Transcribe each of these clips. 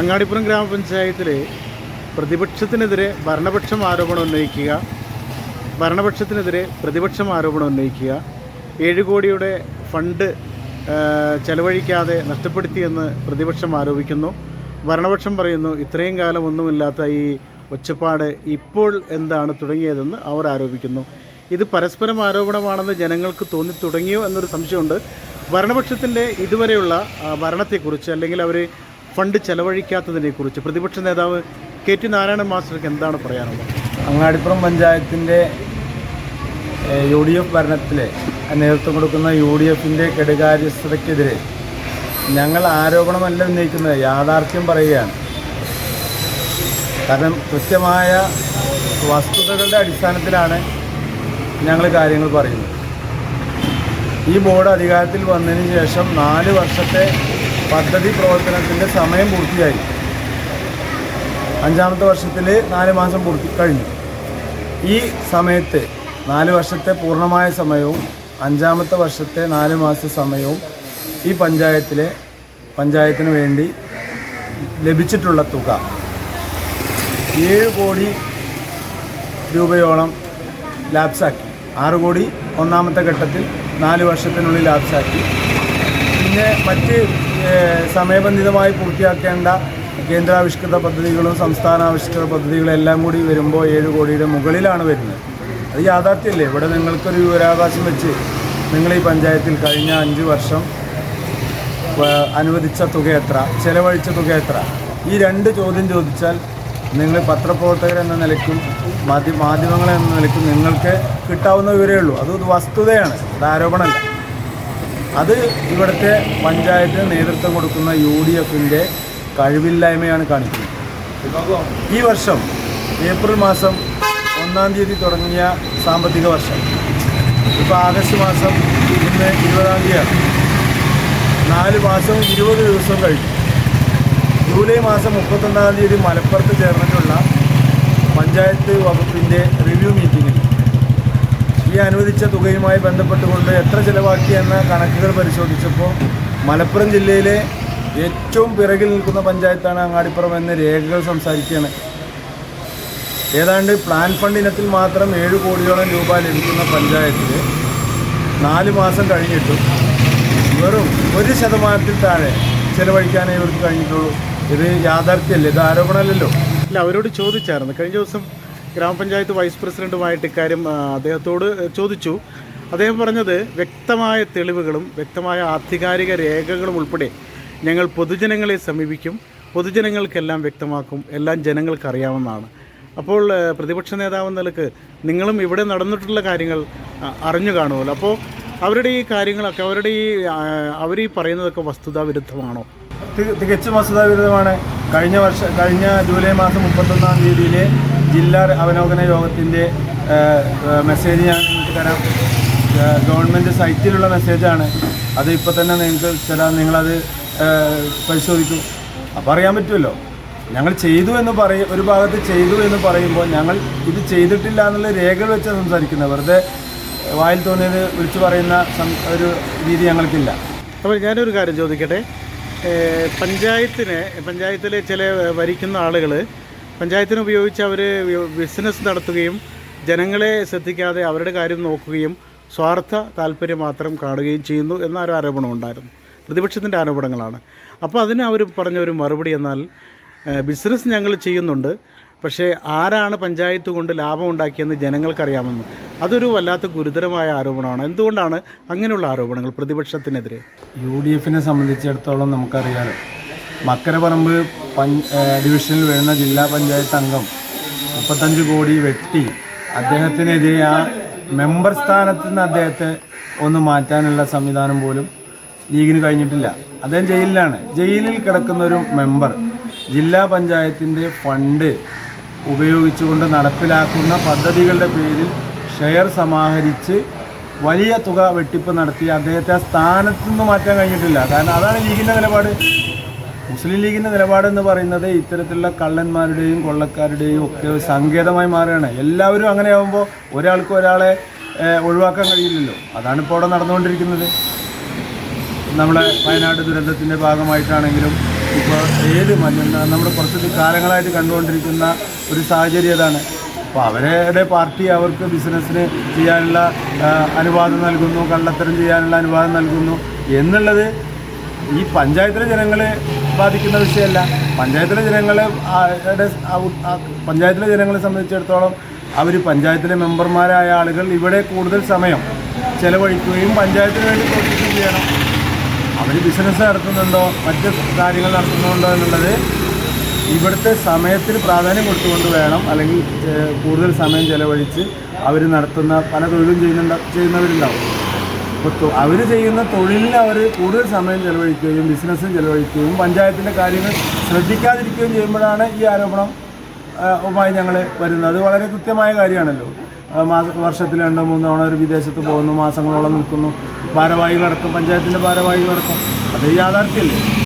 അങ്ങാടിപ്പുറം ഗ്രാമപഞ്ചായത്തിൽ പ്രതിപക്ഷത്തിനെതിരെ ഭരണപക്ഷം ആരോപണം ഉന്നയിക്കുക ഭരണപക്ഷത്തിനെതിരെ പ്രതിപക്ഷം ആരോപണം ഉന്നയിക്കുക ഏഴ് കോടിയുടെ ഫണ്ട് ചെലവഴിക്കാതെ നഷ്ടപ്പെടുത്തിയെന്ന് പ്രതിപക്ഷം ആരോപിക്കുന്നു. ഭരണപക്ഷം പറയുന്നു ഇത്രയും കാലം ഒന്നുമില്ലാത്ത ഈ ഒച്ചപ്പാട് ഇപ്പോൾ എന്താണ് തുടങ്ങിയതെന്ന് അവർ ആരോപിക്കുന്നു. ഇത് പരസ്പരം ആരോപണമാണെന്ന് ജനങ്ങൾക്ക് തോന്നി തുടങ്ങിയോ എന്നൊരു സംശയമുണ്ട്. ഭരണപക്ഷത്തിന്റെ ഇതുവരെയുള്ള ഭരണത്തെക്കുറിച്ച് അല്ലെങ്കിൽ അവർ ഫണ്ട് ചെലവഴിക്കാത്തതിനെക്കുറിച്ച് പ്രതിപക്ഷ നേതാവ് കെ ടി നാരായണൻ മാസ്റ്റർക്ക് എന്താണ് പറയാനുള്ളത്? അങ്ങാടിപ്പുറം പഞ്ചായത്തിന്റെ യു ഡി എഫ് ഭരണത്തിലെ നേതൃത്വം കൊടുക്കുന്ന യു ഡി എഫിന്റെ കെടുകാര്യസ്ഥതയ്ക്കെതിരെ ഞങ്ങൾ ആരോപണമല്ല ഉന്നയിക്കുന്നത് യാഥാർത്ഥ്യം പറയുകയാണ്. കാരണം കൃത്യമായ വസ്തുതകളുടെ അടിസ്ഥാനത്തിലാണ് ഞങ്ങൾ കാര്യങ്ങൾ പറയുന്നത്. ഈ ബോർഡ് അധികാരത്തിൽ വന്നതിന് ശേഷം നാല് വർഷത്തെ പദ്ധതി പ്രവർത്തനത്തിന്റെ സമയം പൂർത്തിയായി. അഞ്ചാമത്തെ വർഷത്തിൽ നാല് മാസം പൂർത്തി കഴിഞ്ഞു. ഈ സമയത്ത് നാല് വർഷത്തെ പൂർണമായ സമയവും അഞ്ചാമത്തെ വർഷത്തെ നാല് മാസ സമയവും ഈ പഞ്ചായത്തിലെ പഞ്ചായത്തിന് വേണ്ടി ലഭിച്ചിട്ടുള്ള തുക. ഏഴ് കോടി രൂപയോളം ലാപ്സാക്കി. ആറ് കോടി ഒന്നാമത്തെ ഘട്ടത്തിൽ നാല് വർഷത്തിനുള്ളിൽ ലാപ്സാക്കി. പിന്നെ മറ്റ് സമയബന്ധിതമായി പൂർത്തിയാക്കേണ്ട കേന്ദ്രാവിഷ്കൃത പദ്ധതികളും സംസ്ഥാനാവിഷ്കൃത പദ്ധതികളും എല്ലാം കൂടി വരുമ്പോൾ ഏഴ് കോടിയുടെ മുകളിലാണ് വരുന്നത്. അത് യാഥാർത്ഥ്യമല്ലേ? ഇവിടെ നിങ്ങൾക്കൊരു വിവരാവകാശം വെച്ച് നിങ്ങൾ ഈ പഞ്ചായത്തിൽ കഴിഞ്ഞ അഞ്ച് വർഷം അനുവദിച്ച തുക എത്ര ചെലവഴിച്ച തുക എത്ര? ഈ രണ്ട് ചോദ്യം ചോദിച്ചാൽ നിങ്ങൾ പത്രപ്രവർത്തകർ എന്ന നിലയ്ക്കും മാധ്യ മാധ്യമങ്ങൾ എന്ന നിലയ്ക്കും നിങ്ങൾക്ക് കിട്ടാവുന്ന വിവരമേ ഉള്ളൂ. അത് വസ്തുതയാണ് അത് ആരോപണമല്ല. അത് ഇവിടുത്തെ പഞ്ചായത്ത് നേതൃത്വം കൊടുക്കുന്ന യു ഡി എഫിന്റെ കഴിവില്ലായ്മയാണ് കാണിക്കുന്നത്. ഈ വർഷം ഏപ്രിൽ മാസം ഒന്നാം തീയതി തുടങ്ങിയ സാമ്പത്തിക വർഷം. ഇപ്പോൾ ആഗസ്റ്റ് മാസം ഇന്ന് ഇരുപതാം തീയതിയാണ്. നാല് മാസം ഇരുപത് ദിവസം കഴിഞ്ഞു. ജൂലൈ മാസം മുപ്പത്തൊന്നാം തീയതി മലപ്പുറത്ത് ചേർന്നിട്ടുള്ള പഞ്ചായത്ത് വകുപ്പിന്റെ റിവ്യൂ മീറ്റിങ്ങിൽ ഈ അനുവദിച്ച തുകയുമായി ബന്ധപ്പെട്ടുകൊണ്ട് എത്ര ചിലവാക്കി എന്ന കണക്കുകൾ പരിശോധിച്ചപ്പോൾ മലപ്പുറം ജില്ലയിലെ ഏറ്റവും പിറകിൽ നിൽക്കുന്ന പഞ്ചായത്താണ് അങ്ങാടിപ്പുറം എന്ന രേഖകൾ സംസാരിക്കുകയാണ്. ഏതാണ്ട് പ്ലാൻ ഫണ്ടിനത്തിൽ മാത്രം ഏഴ് കോടിയോളം രൂപ ലഭിക്കുന്ന പഞ്ചായത്തിൽ നാല് മാസം കഴിഞ്ഞിട്ടും വെറും ഒരു ശതമാനത്തിൽ താഴെ ചിലവഴിക്കാനേ ഇവർക്ക് കഴിഞ്ഞിട്ടുള്ളൂ. ഇത് യാഥാർത്ഥ്യമല്ലേ? ഇത് ആരോപണമല്ലല്ലോ? അല്ല അവരോട് ചോദിച്ചായിരുന്നു. കഴിഞ്ഞ ദിവസം ഗ്രാമപഞ്ചായത്ത് വൈസ് പ്രസിഡന്റുമായിട്ട് ഇക്കാര്യം അദ്ദേഹത്തോട് ചോദിച്ചു. അദ്ദേഹം പറഞ്ഞത് വ്യക്തമായ തെളിവുകളും വ്യക്തമായ ആധികാരിക രേഖകളും ഉൾപ്പെടെ ഞങ്ങൾ പൊതുജനങ്ങളെ സമീപിക്കും പൊതുജനങ്ങൾക്കെല്ലാം വ്യക്തമാക്കും എല്ലാം ജനങ്ങൾക്കറിയാമെന്നാണ് അപ്പോൾ പ്രതിപക്ഷ നേതാവ് നിലയ്ക്ക് നിങ്ങളും ഇവിടെ നടന്നിട്ടുള്ള കാര്യങ്ങൾ അറിഞ്ഞു കാണുമല്ലോ. അപ്പോൾ അവരുടെ ഈ കാര്യങ്ങളൊക്കെ അവരുടെ ഈ അവർ ഈ പറയുന്നതൊക്കെ വസ്തുതാ വിരുദ്ധമാണോ തികച്ചും തികച്ചും വസ്തുതാവിരുദ്ധമാണ്. കഴിഞ്ഞ വർഷം കഴിഞ്ഞ ജൂലൈ മാസം മുപ്പത്തൊന്നാം തീയതിയിലെ ജില്ലാ അവലോകന യോഗത്തിന്റെ മെസ്സേജ് ഞാൻ നിങ്ങൾക്ക് തരാം. ഗവൺമെന്റ് സൈറ്റിലുള്ള മെസ്സേജാണ് അത് ഇപ്പോൾ തന്നെ നിങ്ങൾക്ക് ചില നിങ്ങളത് പരിശോധിക്കും. അപ്പം അറിയാൻ പറ്റുമല്ലോ. ഞങ്ങൾ ചെയ്തു എന്ന് പറയും ഒരു ഭാഗത്ത് ചെയ്തു എന്ന് പറയുമ്പോൾ ഞങ്ങൾ ഇത് ചെയ്തിട്ടില്ല എന്നുള്ള രേഖകൾ വെച്ച് സംസാരിക്കുന്നത് വെറുതെ വായിൽ തോന്നിയത് വിളിച്ചു പറയുന്ന ഒരു രീതി ഞങ്ങൾക്കില്ല. അപ്പോൾ ഞാനൊരു കാര്യം ചോദിക്കട്ടെ? പഞ്ചായത്തിന് പഞ്ചായത്തിലെ ചില ഭരിക്കുന്ന ആളുകൾ പഞ്ചായത്തിന് ഉപയോഗിച്ച് അവർ ബിസിനസ് നടത്തുകയും ജനങ്ങളെ ശ്രദ്ധിക്കാതെ അവരുടെ കാര്യം നോക്കുകയും സ്വാർത്ഥ താല്പര്യം മാത്രം കാണുകയും ചെയ്യുന്നു എന്നൊരു ആരോപണം ഉണ്ടായിരുന്നു. പ്രതിപക്ഷത്തിന്റെ ആരോപണങ്ങളാണ്. അപ്പോൾ അതിന് അവർ പറഞ്ഞ ഒരു മറുപടി എന്നാൽ ബിസിനസ് ഞങ്ങൾ ചെയ്യുന്നുണ്ട് പക്ഷേ ആരാണ് പഞ്ചായത്ത് കൊണ്ട് ലാഭം ഉണ്ടാക്കിയെന്ന് ജനങ്ങൾക്കറിയാമെന്ന്. അതൊരു വല്ലാത്ത ഗുരുതരമായ ആരോപണമാണ്. എന്തുകൊണ്ടാണ് അങ്ങനെയുള്ള ആരോപണങ്ങൾ പ്രതിപക്ഷത്തിനെതിരെ? യു ഡി എഫിനെ സംബന്ധിച്ചിടത്തോളം പഞ്ച് ഏഹ് ഡിവിഷനിൽ വരുന്ന ജില്ലാ പഞ്ചായത്ത് അംഗം മുപ്പത്തഞ്ച് കോടി വെട്ടി. അദ്ദേഹത്തിനെതിരെ ആ മെമ്പർ സ്ഥാനത്ത് നിന്ന് അദ്ദേഹത്തെ ഒന്ന് മാറ്റാനുള്ള സംവിധാനം പോലും ലീഗിന് കഴിഞ്ഞിട്ടില്ല. അദ്ദേഹം ജയിലിലാണ്. ജയിലിൽ കിടക്കുന്ന ഒരു മെമ്പർ ജില്ലാ പഞ്ചായത്തിന്റെ ഫണ്ട് ഉപയോഗിച്ചുകൊണ്ട് നടപ്പിലാക്കുന്ന പദ്ധതികളുടെ പേരിൽ ഷെയർ സമാഹരിച്ച് വലിയ തുക വെട്ടിപ്പ് നടത്തി അദ്ദേഹത്തെ ആ സ്ഥാനത്തുനിന്ന് മാറ്റാൻ കഴിഞ്ഞിട്ടില്ല. കാരണം അതാണ് ലീഗിന്റെ നിലപാട്. മുസ്ലിം ലീഗിന്റെ നിലപാട് എന്ന് പറയുന്നത് ഇത്തരത്തിലുള്ള കള്ളന്മാരുടെയും കൊള്ളക്കാരുടെയും ഒക്കെ ഒരു സങ്കേതമായി മാറുകയാണ്. എല്ലാവരും അങ്ങനെ ആകുമ്പോൾ ഒരാൾക്ക് ഒരാളെ ഒഴിവാക്കാൻ കഴിയില്ലല്ലോ. അതാണ് ഇപ്പോൾ അവിടെ നടന്നുകൊണ്ടിരിക്കുന്നത്. നമ്മുടെ വയനാട് ദുരന്തത്തിന്റെ ഭാഗമായിട്ടാണെങ്കിലും ഇപ്പോൾ ഏത് മഞ്ഞ നമ്മൾ കുറച്ച് കാലങ്ങളായിട്ട് കണ്ടുകൊണ്ടിരിക്കുന്ന ഒരു സാഹചര്യം അതാണ്. അപ്പോൾ അവരുടെ പാർട്ടി അവർക്ക് ബിസിനസ്സിന് ചെയ്യാനുള്ള അനുവാദം നൽകുന്നു കള്ളത്തരം ചെയ്യാനുള്ള അനുവാദം നൽകുന്നു എന്നുള്ളത് ഈ പഞ്ചായത്തിലെ ജനങ്ങളെ ബാധിക്കുന്ന വിഷയമല്ല. പഞ്ചായത്തിലെ ജനങ്ങളെ പഞ്ചായത്തിലെ ജനങ്ങളെ സംബന്ധിച്ചിടത്തോളം അവർ പഞ്ചായത്തിലെ മെമ്പർമാരായ ആളുകൾ ഇവിടെ കൂടുതൽ സമയം ചെലവഴിക്കുകയും പഞ്ചായത്തിന് വേണ്ടി പ്രവർത്തിക്കുകയും ചെയ്യണം. അവർ ബിസിനസ് നടത്തുന്നുണ്ടോ? മറ്റ് കാര്യങ്ങൾ നടത്തുന്നുണ്ടോ എന്നുള്ളത് ഇവിടുത്തെ സമയത്തിന് പ്രാധാന്യം കൊടുത്തുകൊണ്ട് വേണം. അല്ലെങ്കിൽ കൂടുതൽ സമയം ചെലവഴിച്ച് അവർ നടത്തുന്ന പല തൊഴിലും ചെയ്യുന്നുണ്ട ചെയ്യുന്നവരുണ്ടാവും. അപ്പോൾ അവർ ചെയ്യുന്ന തൊഴിലിന് അവർ കൂടുതൽ സമയം ചെലവഴിക്കുകയും ബിസിനസ്സിൽ ചെലവഴിക്കുകയും പഞ്ചായത്തിന്റെ കാര്യങ്ങൾ ശ്രദ്ധിക്കാതിരിക്കുകയും ചെയ്യുമ്പോഴാണ് ഈ ആരോപണം ഉമായി ഞങ്ങൾ വരുന്നത്. അത് വളരെ കൃത്യമായ കാര്യമാണല്ലോ. മാസ വർഷത്തിൽ രണ്ടോ മൂന്നോ തവണ ഒരു വിദേശത്ത് പോകുന്നു മാസങ്ങളോളം നിൽക്കുന്നു. ഭാരവാഹികളടക്കം പഞ്ചായത്തിന്റെ ഭാരവാഹികളടക്കം. അത് യാഥാർത്ഥ്യമല്ലേ?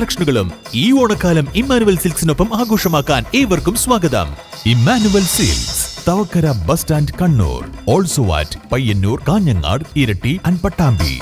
കളക്ഷനുകളും ഈ ഓണക്കാലം ഇമ്മാനുവൽ സിൽക്സിനൊപ്പം ആഘോഷമാക്കാൻ ഏവർക്കും സ്വാഗതം. Emmanuel Silks Thavakkara bus stand Kannur also at Payyanur Kanhangad Iritty and Pattambi